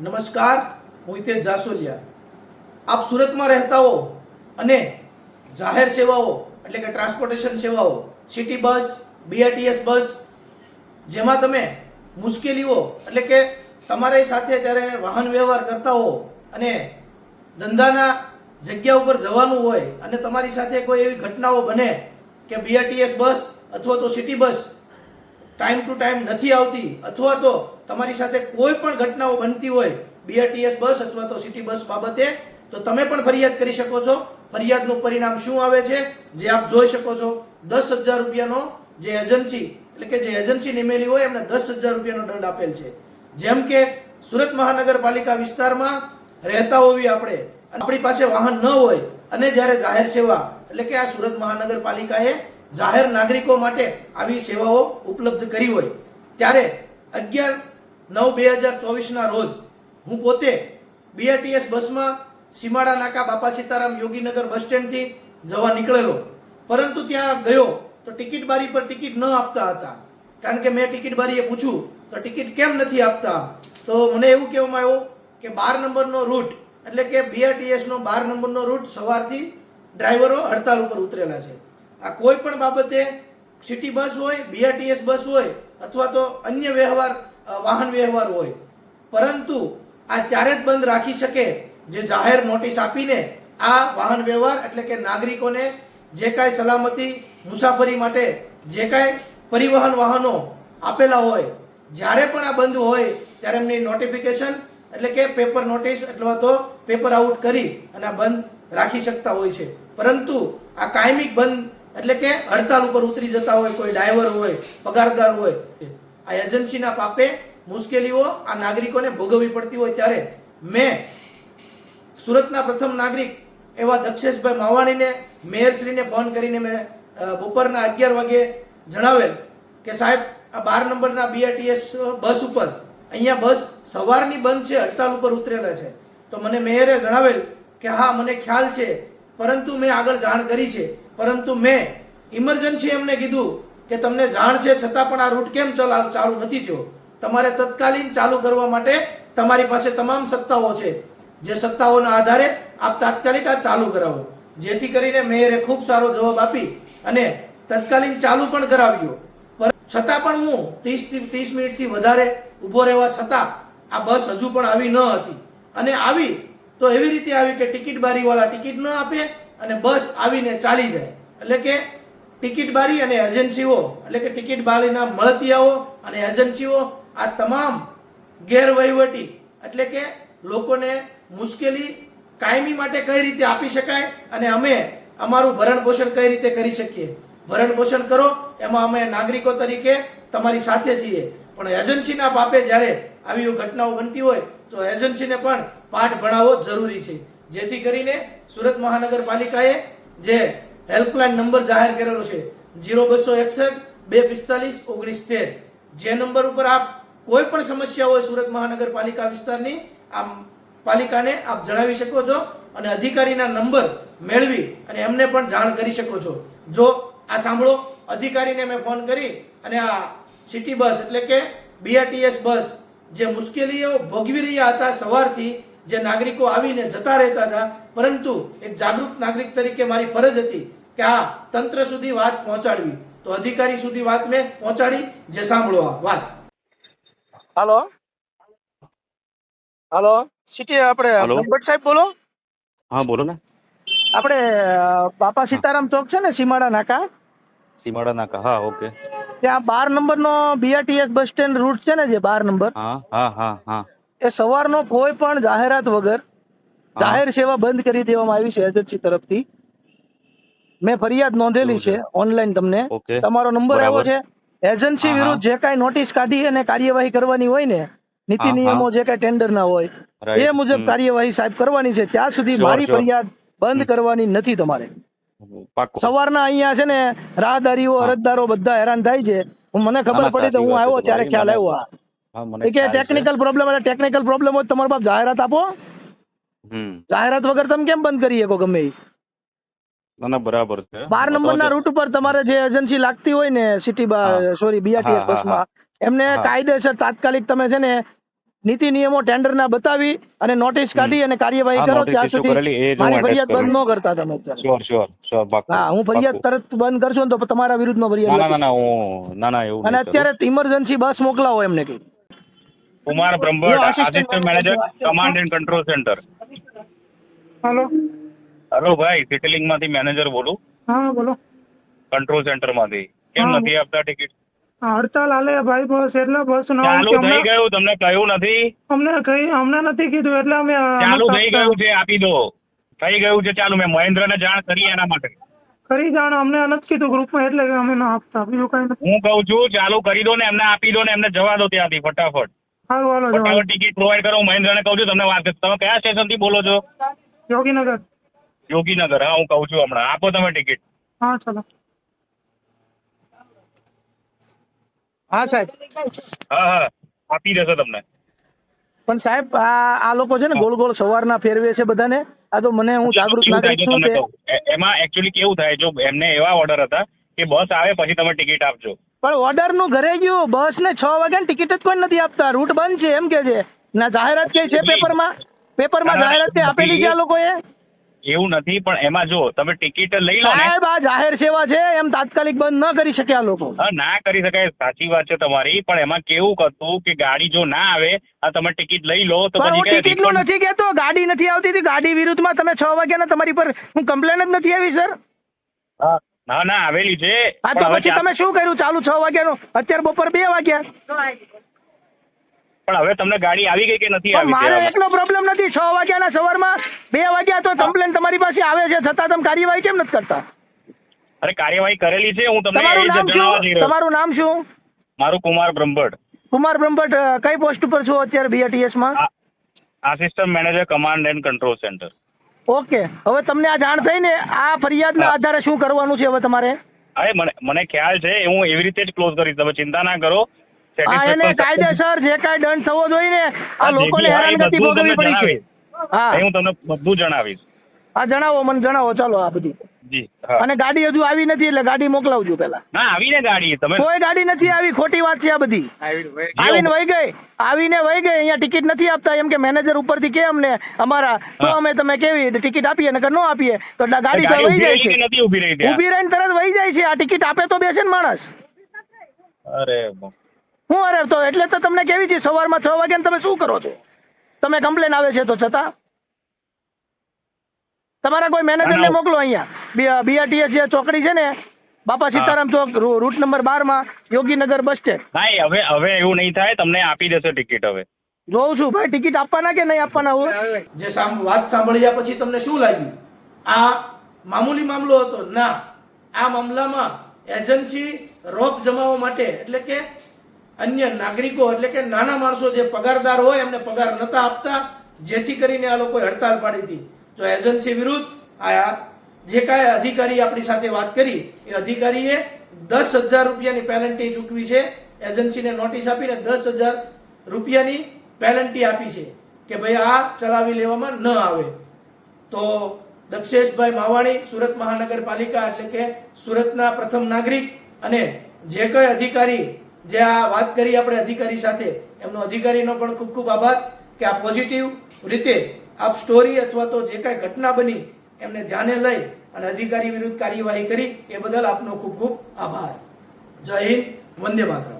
નમસ્કાર, હું હિતેશ જાસોલિયા. આપ સુરતમાં રહેતા હો અને જાહેર સેવાઓ, એટલે કે ટ્રાન્સપોર્ટેશન સેવાઓ, સિટી બસ બીઆરટીએસ બસ, જેમાં તમે મુશ્કેલીઓ, એટલે કે તમારી સાથે જ્યારે વાહન વ્યવહાર કરતા હો અને ધંધાના જગ્યા ઉપર જવાનું હોય અને તમારી સાથે કોઈ એવી ઘટનાઓ બને કે બીઆરટીએસ બસ અથવા તો city bus time to time નથી આવતી. અથવા તો તમારી સાથે કોઈ પણ ઘટનાઓ બનતી હોય બીઆરટીએસ બસ અથવા તો સિટી બસ બાબતે, તો તમે પણ ફરિયાદ કરી શકો છો. ફરિયાદનું પરિણામ શું આવે છે? જે આપ જોઈ શકો છો. દસ હજાર રૂપિયાનો જે એજન્સી એટલે કે જે એજન્સી નિમેલી હોય, એમને દસ હજાર રૂપિયાનો દંડ આપેલ છે. જેમ કે સુરત મહાનગરપાલિકા વિસ્તારમાં રહેતા હોવી આપણે આપણી પાસે વાહન ન હોય, અને જ્યારે જાહેર સેવા, એટલે કે આ સુરત મહાનગરપાલિકાએ જાહેર નાગરિકો માટે આવી સેવાઓ ઉપલબ્ધ કરી હોય, ત્યારે અગિયાર નવ બે હજાર ચોવીસના રોજ હું પોતે બીઆરટીએસ બસમાં સીમાડા નાકા બાપા સીતારામ યોગીનગર બસ સ્ટેન્ડથી જવા નીકળેલો. પરંતુ ત્યાં ગયો તો ટિકિટ બારી પર ટિકિટ ન આપતા હતા. કારણ કે મેં ટિકિટ બારીએ પૂછ્યું, તો ટિકિટ કેમ નથી આપતા? તો મને એવું કહેવામાં આવ્યું કે બાર નંબરનો રૂટ, એટલે કે બીઆરટીએસનો બાર નંબરનો રૂટ સવારથી ડ્રાઈવરો હડતાલ ઉપર ઉતરેલા છે. આ કોઈ પણ બાબતે સિટી બસ હોય બીઆરટીએસ બસ હોય, અથવા તો અન્ય વ્યવહાર વાહન વ્યવહાર હોય. પરંતુ આ ચારે જ બંધ રાખી શકે જે જાહેર નોટિસ આપીને આ વાહન વ્યવહાર એટલે કે નાગરિકોને જે કાંઈ સલામતી મુસાફરી માટે જે કાંઈ પરિવહન વાહનો આપેલા હોય, જ્યારે પણ આ બંધ હોય, ત્યારે એમની નોટિફિકેશન એટલે કે પેપર નોટિસ અથવા તો પેપર આઉટ કરી અને આ બંધ રાખી શકતા હોય છે. પરંતુ આ કાયમિક બંધ એટલે કે હડતાલ ઉપર ઉતરી જતા હોય, કોઈ ડ્રાઈવર હોય, પગારદાર હોય, આ એજન્સીના પાપે મુશ્કેલીઓ આ નાગરિકોને ભોગવવી પડતી હોય ત્યારે મેં સુરતના પ્રથમ નાગરિક એવા દક્ષેશભાઈ માવાણીને, મેયરશ્રીને ફોન કરીને મેં બપોરના અગિયાર વાગે જણાવેલ કે સાહેબ, આ બાર નંબરના બીઆરટીએસ બસ ઉપર અહીંયા બસ સવારની બંધ છે, હડતાલ ઉપર ઉતરેલા છે. તો મને મેયરે જણાવેલ કે હા, મને ખ્યાલ છે પરંતુ મેં આગળ જાણ કરી છે. પરંતુ મેં ઇમરજન્સી એમને કીધું કે તમને જાણ છે, છતાં પણ આ રૂટ કેમ ચલા નથી થયો? તમારે તત્કાલીન ચાલુ કરવા માટે તમારી પાસે તમામ સત્તાઓ છે. જે સત્તાઓના આધારે આપ તાત્કાલિક આ ચાલુ કરાવો. જેથી કરીને મેયરે ખૂબ સારો જવાબ આપી અને તત્કાલીન ચાલુ પણ કરાવ્યો. છતાં પણ હું ત્રીસ ત્રીસ મિનિટથી વધારે ઊભો રહેવા છતાં આ બસ હજુ પણ આવી ન હતી. અને આવી તો એવી રીતે આવી કે ટિકિટ બારીવાળા ટિકિટ ન આપે અને બસ આવીને ચાલી જાય. એટલે કે ટિકિટ બારી અને એજન્સીઓ, એટલે કે ટિકિટ બારીના મળતિયાઓ અને એજન્સીઓ, આ તમામ ગેરવહીવટી, એટલે કે લોકોને મુશ્કેલી કાયમી માટે કઈ રીતે આપી શકાય અને અમે અમારું ભરણ પોષણ કઈ રીતે કરી શકીએ. ભરણ પોષણ કરો, એમાં અમે નાગરિકો તરીકે તમારી સાથે છીએ. પણ એજન્સીના પાપે જ્યારે આવી ઘટનાઓ બનતી હોય તો એજન્સીને પણ પાઠ ભણાવવો જરૂરી છે. જેથી કરીને સુરત મહાનગરપાલિકાએ જે હેલ્પલાઇન નંબર જાહેર કરેલો છે જીરો બસો એકસઠ, બે પિસ્તાલીસ, ઓગણીસ તેર, જે નંબર ઉપર આપ કોઈ પણ સમસ્યા હોય સુરત મહાનગરપાલિકા વિસ્તારની, આમ પાલિકાને આપ જણાવી શકો છો અને અધિકારીના નંબર મેળવી અને એમને પણ જાણ કરી શકો છો. જો આ સાંભળો, અધિકારીને મેં ફોન કરી અને આ સિટી બસ એટલે કે બીઆરટીએસ બસ જે મુશ્કેલીઓ ભોગવી રહ્યા હતા સવારથી જે નાગરિકો આવીને જતા રહેતા હતા પરંતુ એક જાગૃત નાગરિક તરીકે મારી ફરજ હતી કે આ તંત્ર સુધી વાત પહોંચાડવી. તો અધિકારી સુધી વાત મેં પહોંચાડી જે સાંભળો આ વાત. હાલો? હાલો? સિટી આપણે. સાહેબ બોલો. હા બોલો ને. આપણે બાપા સીતારામ ચોક છે ને સીમાડા નાકા? સીમાડા નાકા હા ઓકે ત્યાં બાર નંબર નો બીઆરટીએસ બસ સ્ટેન્ડ રૂટ છે ને જે બાર નંબર? હા હા હા હા. એ સવારનો કોઈ પણ જાહેરાત વગર જાહેર સેવા બંધ કરી દેવામાં આવી છે એજન્સી તરફથી. મેં ફરિયાદ નોંધેલી છે ઓનલાઈન તમને. તમારો નંબર આવ્યો છે. એજન્સી. વિરુદ્ધ જે કાંઈ નોટિસ કાઢી અને કાર્યવાહી કરવાની હોય ને નીતિ. નિયમો જે કાંઈ ટેન્ડર ના હોય. એ મુજબ કાર્યવાહી સાહેબ કરવાની છે. ત્યાં સુધી મારી ફરિયાદ બંધ કરવાની નથી તમારે. સવારના અહીંયા છે ને રાહદારીઓ અરજદારો બધા હેરાન થાય છે. મને ખબર પડી તો હું આવ્યો ત્યારે ખ્યાલ આવ્યો કે ટેકનિકલ પ્રોબ્લેમ એટલે ટેકનિકલ પ્રોબ્લેમ હોય તમારો બાપ જાહેરાત આપો. જાહેરાત વગર તમે કેમ બંધ કરી શકો ગમે ના બરાબર છે. બાર નંબર નંબરના રૂટ ઉપર તમારે જે એજન્સી લાગતી હોય ને સિટી. સોરી બીઆરટીએસ બસમાં એમને કાયદેસર તાત્કાલિક તમે છે ને નીતિ નિયમો ટેન્ડરના બતાવી અને નોટિસ કાઢી અને કાર્યવાહી કરો ત્યાં સુધી મારી ફરિયાદ બંધ ન કરતા તમે શ્યોર શ્યોર હા હું ફરિયાદ તરત બંધ કરશો ને તો તમારા વિરુદ્ધમાં ફરિયાદ ના ના હું ના ના એવું અને અત્યારે ઇમરજન્સી બસ મોકલાવો એમને કઈ. Kumar Brahmbhatt assistant manager command and control centre hello. Hello ભાઈ સિટીલિંગમાંથી મેનેજર બોલું? હા બોલો. કંટ્રોલ સેન્ટરમાંથી. કેમ નથી આપતા ટિકિટ હડતાલ હાલે ભાઈ બસ એટલે બસ નો ચાલુ થઈ ગયું તમને કહ્યું નથી. અમને કઈ અમને નથી કીધું એટલે અમે ચાલુ થઈ ગયું છે આપી દો. થઈ ગયું છે ચાલુ. મેં મહેન્દ્રને જાણ કરી એના માટે. કરી જાણ અમને નથી કીધું ગ્રુપમાં એટલે અમે ના આપતા બીજું કઈ નથી. હું કહું છું ચાલુ કરી દો ને એમને આપી દો ને એમને જવા દો ત્યાંથી ફટાફટ. સારું હાલો ફટાફટ ટિકિટ પ્રોવાઈડ કરો મહેન્દ્રને કહું છું તમને વાત તમે કયા સ્ટેશનથી બોલો છો? યોગીનગર. યોગીનગર હા હું કહું છું હમણાં. આપો તમે ટિકિટ. હા ચલો. હા સાહેબ. હા હા. આપી દેશે તમને. પણ સાહેબ આ આ લોકો છે ને ગોળ ગોળ સવારના ફેરવે છે બધાને. આ તો મને હું જાગૃત નાગરિક છું. એ- એમાં એકચ્યુઅલી કેવું થાય? જો એમને એવા ઓર્ડર હતા કે બસ આવે પછી તમે ટિકિટ આપજો. પણ ઓર્ડરનું ઘરે ગયું. બસ ને છ વાગ્યા ટિકિટ જ કોઈ નથી આપતા. રૂટ બંધ છે એમ કે છે. ના જાહેરાત કઈ છે પેપરમાં પેપરમાં જાહેરાત કઈ આપેલી છે આ લોકોએ? એવું નથી પણ એમાં જો તમે ટિકિટ લઈ લો સાહેબ આ જાહેર સેવા છે એમ તાત્કાલિક બંધ ન કરી શકે આ લોકો ના કરી શકાય સાચી વાત છે તમારી પણ એમાં કેવું હતું કે ગાડી જો ના આવે આ તમે ટિકિટ લઈ લો તો પણ હું પછી ટિકિટનું નથી કેતો ગાડી નથી આવતી હતી ગાડી વિરુદ્ધમાં તમે છ વાગ્યાના તમારી પર હું કમ્પ્લેન જ નથી આવી સર. ના ના આવેલી છે હા તો પછી તમે શું કર્યું? ચાલુ છ વાગ્યાનું અત્યારે બપોર બે વાગ્યા. પણ હવે તમને ગાડી આવી ગઈ કે નથી આવી મારે? એટલો પ્રોબ્લેમ નથી. છ વાગ્યાના સવારમાં બે વાગ્યા તો કમ્પ્લેન તમારી પાસે આવે છે છતાં તમે કાર્યવાહી કેમ નથી કરતા? અરે કાર્યવાહી કરેલી છે હું તમને તમારું નામ શું. તમારું નામ શું? મારું કુમાર બ્રહ્મભટ્ટ. કુમાર બ્રહ્મભટ્ટ કઈ પોસ્ટ ઉપર છો અત્યારે બીઆરટીએસમાં? Assistant manager command and control centre okay હવે તમને આ જાણ થઈ ને આ ફરિયાદના આધારે શું કરવાનું છે હવે તમારે? અરે મને મને ખ્યાલ છે હું એવી રીતે જ ક્લોઝ કરીશ. તમે ચિંતા ના કરો. આ એને કાયદેસર જે કાંઈ દંડ થવો જોઈએ ને આ હા, લોકોને હેરાનગતિ ભોગવવી પડી છે. હા. હું તમને બધું જણાવીશ. હા જણાવો મને જણાવો ચાલો આ બધી. જી અને ગાડી હજુ આવી નથી એટલે ગાડી મોકલાવજો પેલા ના આવીને ગાડી તમે કોઈ ગાડી નથી આવી ખોટી વાત છે આ બધી. આવીને વહી ગઈ. આવીને વહી ગઈ અહીંયા ટિકિટ નથી આપતા એમ કે મેનેજર ઉપરથી કે અમને અમારા તો અમે તમે કેવી ટિકિટ આપીએ નકર નો આપીએ તો ગાડી તો વહી જાય છે. ઊભી રહીને તરત વહી જાય છે આ ટિકિટ આપે તો બેસે ને માણસ. અરે હું અરે તો એટલે તો તમને કેવી છે સવારમાં છ વાગે તમે શું કરો છો? તમે કમ્પ્લેન આવે છે તો છતાં તમારા કોઈ મેનેજરને મોકલો અહીંયા. બીઆરટીએસ જે ચોકડી છે ને બાપા સીતારામ ચોક રૂટ નંબર બારમાં યોગીનગર બસ સ્ટેન્ડ ભાઈ હવે હવે એવું નહીં થાય તમને આપી દેશે ટિકિટ હવે. જોઉં છું ભાઈ ટિકિટ આપવાના કે નહીં આપવાના હોય? જે સામ- વાત સાંભળ્યા પછી તમને શું લાગ્યું? આ મામૂલી મામલો હતો. ના આ મામલામાં એજન્સી રોક જમાવવા માટે એટલે કે અન્ય નાગરિકો એટલે કે નાના માણસો જે પગારદાર હોય એમને પગાર નતા આપતા, જેથી કરીને આ લોકોએ હડતાલ પાડી હતી. તો એજન્સી વિરુદ્ધ આ જે કાંઈ અધિકારી આપણી સાથે વાત કરી, એ અધિકારીએ દસ હજાર રૂપિયાની પેનલ્ટી ચૂકવી છે. એજન્સીને નોટિસ આપીને દસ હજાર રૂપિયાની પેનલ્ટી આપી છે કે ભાઈ આ ચલાવી લેવામાં ન આવે. તો દક્ષેશભાઈ માવાણી સુરત મહાનગરપાલિકા એટલે કે સુરતના પ્રથમ નાગરિક અને જે કઈ અધિકારી જે આ વાત કરી આપણે અધિકારી સાથે, એમનો અધિકારીનો પણ ખૂબ ખૂબ આભાર કે આ પોઝિટિવ રીતે આપ સ્ટોરી અથવા તો જે કાંઈ ઘટના બની, એમને ધ્યાને લઈ અને અધિકારી વિરુદ્ધ કાર્યવાહી કરી, એ બદલ આપનો ખૂબ ખૂબ આભાર. જય હિન્દ, વંદે માતરમ.